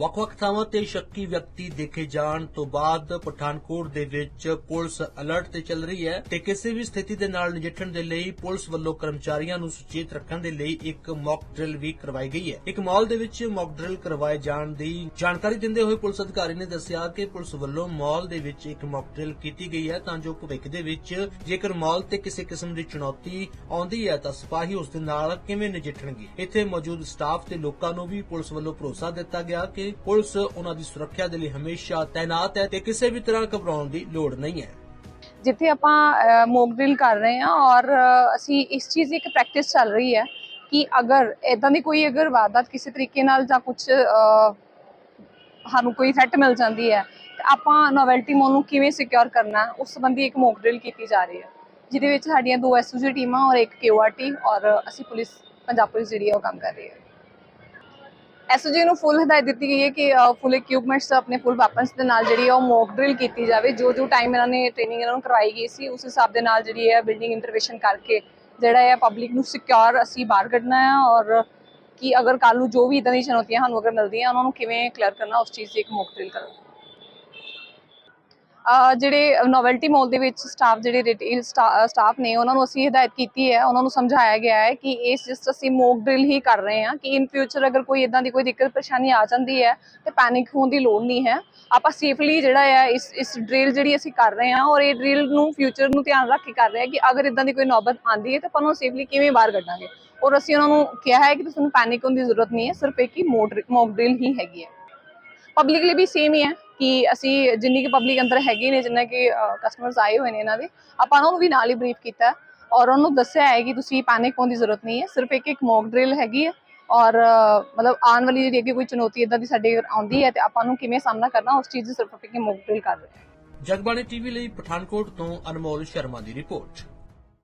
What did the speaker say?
ਵੱਖ-ਵੱਖ ਥਾਵਾਂ ਤੇ ਸ਼ੱਕੀ ਵਿਅਕਤੀ ਦੇਖੇ ਜਾਣ ਤੋਂ ਬਾਅਦ ਪਠਾਨਕੋਟ ਦੇ ਵਿੱਚ ਪੁਲਿਸ ਅਲਰਟ ਤੇ ਚੱਲ ਰਹੀ ਹੈ ਤੇ ਕਿਸੇ ਵੀ ਸਥਿਤੀ ਦੇ ਨਾਲ ਨਜਿੱਠਣ ਦੇ ਲਈ ਪੁਲਿਸ ਵੱਲੋਂ ਕਰਮਚਾਰੀਆਂ ਨੂੰ ਸੁਚੇਤ ਰੱਖਣ ਦੇ ਲਈ ਇੱਕ ਮੌਕ ਡਰਿਲ ਵੀ ਕਰਵਾਈ ਗਈ ਹੈ। ਇੱਕ ਮਾਲ ਦੇ ਵਿੱਚ ਮੌਕ ਡਰਿਲ ਕਰਵਾਏ ਜਾਣ ਦੀ ਜਾਣਕਾਰੀ ਦਿੰਦੇ ਹੋਏ ਪੁਲਿਸ ਅਧਿਕਾਰੀ ਨੇ ਦੱਸਿਆ ਕਿ ਪੁਲਿਸ ਵੱਲੋਂ ਮਾਲ ਦੇ ਵਿੱਚ ਇੱਕ ਮੌਕ ਡਰਿਲ ਕੀਤੀ ਗਈ ਹੈ ਤਾਂ ਜੋ ਭਵਿੱਖ ਦੇ ਵਿੱਚ ਜੇਕਰ ਮਾਲ ਤੇ ਕਿਸੇ ਕਿਸਮ ਦੀ ਚੁਣੌਤੀ ਆਉਂਦੀ ਹੈ ਤਾਂ ਸਿਪਾਹੀ ਉਸ ਦੇ ਨਾਲ ਕਿਵੇਂ ਨਜਿੱਠਣਗੇ? ਇੱਥੇ ਮੌਜੂਦ ਸਟਾਫ ਤੇ ਲੋਕਾਂ ਨੂੰ ਵੀ ਪੁਲਿਸ ਵੱਲੋਂ ਭਰੋਸਾ ਦਿੱਤਾ ਗਿਆ ਕਿ ਪੁਲਿਸ ਉਹਨਾਂ ਦੀ ਸੁਰੱਖਿਆ ਦੇ ਲਈ ਹਮੇਸ਼ਾ ਤਾਇਨਾਤ ਹੈ ਤੇ ਕਿਸੇ ਵੀ ਤਰ੍ਹਾਂ ਘਬਰਾਉਣ ਦੀ ਲੋੜ ਨਹੀਂ ਹੈ। ਜਿੱਥੇ ਆਪਾਂ ਮੋਕ ਡਰਿਲ ਕਰ ਰਹੇ ਹਾਂ ਔਰ ਅਸੀਂ ਇਸ ਚੀਜ਼ ਦੀ ਇੱਕ ਪ੍ਰੈਕਟਿਸ ਚੱਲ ਰਹੀ ਹੈ ਕਿ ਅਗਰ ਇਦਾਂ ਦੀ ਕੋਈ ਅਗਰ ਵਾਰਦਾਤ ਕਿਸੇ ਤਰੀਕੇ ਨਾਲ ਜਾਂ ਕੁਝ ਸਾਨੂੰ ਕੋਈ ਥ੍ਰੈਟ ਮਿਲ ਜਾਂਦੀ ਹੈ, ਤੇ ਆਪਾਂ ਨੋਵੈਲਟੀ ਮੋਲ ਨੂੰ ਕਿਵੇਂ ਸਿਕਿਉਰ ਕਰਨਾ, ਉਸ ਸੰਬੰਧੀ ਇੱਕ ਮੋਕ ਡਰਿਲ ਕੀਤੀ ਜਾ ਰਹੀ ਹੈ। ਜਿਹਦੇ ਵਿੱਚ ਸਾਡੀਆਂ ਦੋ ਐਸਯੂਜੀ ਟੀਮਾਂ ਔਰ ਇੱਕ ਕਿਊਆਰਟੀ ਔਰ ਅਸੀਂ ਪੁਲਿਸ, ਪੰਜਾਬ ਪੁਲਿਸ ਜਿਹੜੀ ਹੈ ਉਹ ਕੰਮ ਕਰ ਰਹੀ ਹੈ। ਐਸਓਜੀ ਨੂੰ ਫੁੱਲ ਹਦਾਇਤ ਦਿੱਤੀ ਗਈ ਹੈ ਕਿ ਫੁੱਲ ਇਕਵਿਪਮੈਂਟਸ ਆਪਣੇ ਫੁੱਲ ਵੈਪਨਸ ਦੇ ਨਾਲ ਜਿਹੜੀ ਹੈ ਉਹ ਮੌਕ ਡਰਿਲ ਕੀਤੀ ਜਾਵੇ। ਜੋ ਜੋ ਟਾਈਮ ਇਹਨਾਂ ਨੇ ਟ੍ਰੇਨਿੰਗ ਇਹਨਾਂ ਨੂੰ ਕਰਵਾਈ ਗਈ ਸੀ, ਉਸ ਹਿਸਾਬ ਦੇ ਨਾਲ ਜਿਹੜੀ ਹੈ ਬਿਲਡਿੰਗ ਇੰਟਰਵੈਂਸ਼ਨ ਕਰਕੇ ਜਿਹੜਾ ਹੈ ਪਬਲਿਕ ਨੂੰ ਸਿਕਿਉਰ ਅਸੀਂ ਬਾਹਰ ਕੱਢਣਾ ਹੈ ਔਰ ਕਿ ਅਗਰ ਕੱਲ ਨੂੰ ਜੋ ਵੀ ਇਦਾਂ ਦੀ ਚੁਣੌਤੀਆਂ ਸਾਨੂੰ ਅਗਰ ਮਿਲਦੀਆਂ, ਉਹਨਾਂ ਨੂੰ ਕਿਵੇਂ ਕਲੀਅਰ ਕਰਨਾ, ਉਸ ਚੀਜ਼ ਦੀ ਇੱਕ ਮੌਕ ਡਰਿਲ ਕਰੋ ਜਿਹੜੇ ਨੋਵੈਲਟੀ ਮਾਲ ਦੇ ਵਿੱਚ ਸਟਾਫ ਜਿਹੜੇ ਰਿਟੇਲ ਸਟਾਫ ਨੇ, ਉਹਨਾਂ ਨੂੰ ਅਸੀਂ ਹਦਾਇਤ ਕੀਤੀ ਹੈ, ਉਹਨਾਂ ਨੂੰ ਸਮਝਾਇਆ ਗਿਆ ਹੈ ਕਿ ਇਸ ਜਸਟ ਅਸੀਂ ਮੋਕ ਡਰਿਲ ਹੀ ਕਰ ਰਹੇ ਹਾਂ ਕਿ ਇਨ ਫਿਊਚਰ ਅਗਰ ਕੋਈ ਇਦਾਂ ਦੀ ਕੋਈ ਦਿੱਕਤ, ਪਰੇਸ਼ਾਨੀ ਆ ਜਾਂਦੀ ਹੈ ਤੇ ਪੈਨਿਕ ਹੋਣ ਦੀ ਲੋੜ ਨਹੀਂ ਹੈ। ਆਪਾਂ ਸੇਫਲੀ ਜਿਹੜਾ ਹੈ ਇਸ ਇਸ ਡਰਿਲ ਜਿਹੜੀ ਅਸੀਂ ਕਰ ਰਹੇ ਹਾਂ ਔਰ ਇਹ ਡਰਿਲ ਨੂੰ ਫਿਊਚਰ ਨੂੰ ਧਿਆਨ ਰੱਖ ਕੇ ਕਰ ਰਹੇ ਹਾਂ ਕਿ ਅਗਰ ਇਦਾਂ ਦੀ ਕੋਈ ਨੌਬਤ ਆਂਦੀ ਹੈ ਤਾਂ ਆਪਾਂ ਉਹਨੂੰ ਸੇਫਲੀ ਕਿਵੇਂ ਬਾਹਰ ਕੱਢਾਂਗੇ। ਔਰ ਅਸੀਂ ਉਹਨਾਂ ਨੂੰ ਕਿਹਾ ਹੈ ਕਿ ਤੁਹਾਨੂੰ ਪੈਨਿਕ ਹੋਣ ਦੀ ਜ਼ਰੂਰਤ ਨਹੀਂ ਹੈ, ਸਿਰਫ ਇੱਕ ਹੀ ਮੋਕ ਡਰਿਲ ਹੀ ਹੈਗੀ ਹੈ। ਪਬਲਿਕ ਲਈ ਵੀ ਸੇਮ ਹੀ ਹੈ ਕਿ ਅਸੀਂ ਜਿੰਨੀ ਕਿ ਪਬਲਿਕ ਅੰਦਰ ਹੈਗੇ ਨੇ, ਜਿੰਨਾ ਕਿ ਕਸਟਮਰਸ ਆਏ ਹੋਏ ਨੇ ਇਹਨਾਂ ਦੇ, ਆਪਾਂ ਉਹਨਾਂ ਨੂੰ ਵੀ ਨਾਲ ਹੀ ਬਰੀਫ ਕੀਤਾ ਔਰ ਉਹਨਾਂ ਨੂੰ ਦੱਸਿਆ ਹੈ ਕਿ ਤੁਸੀਂ ਪੈਨਿਕ ਹੋਣ ਦੀ ਜ਼ਰੂਰਤ ਨਹੀਂ ਹੈ, ਸਿਰਫ ਇੱਕ ਇੱਕ ਮੌਕ ਡਰਿਲ ਹੈਗੀ ਹੈ ਔਰ ਮਤਲਬ ਆਉਣ ਵਾਲੀ ਜਿਹੜੀ ਅੱਗੇ ਕੋਈ ਚੁਣੌਤੀ ਇਦਾਂ ਦੀ ਸਾਡੇ ਆਉਂਦੀ ਹੈ ਤੇ ਆਪਾਂ ਨੂੰ ਕਿਵੇਂ ਸਾਹਮਣਾ ਕਰਨਾ, ਉਸ ਚੀਜ਼ ਦੀ ਸਿਰਫ ਇੱਕ ਮੌਕ ਡਰਿਲ ਕਰ ਰਹੇ ਹਾਂ। ਜਗਬਾਣੀ ਟੀਵੀ ਲਈ ਪਠਾਨਕੋਟ ਤੋਂ ਅਨਮੋਲ ਸ਼ਰਮਾ ਦੀ ਰਿਪੋਰਟ।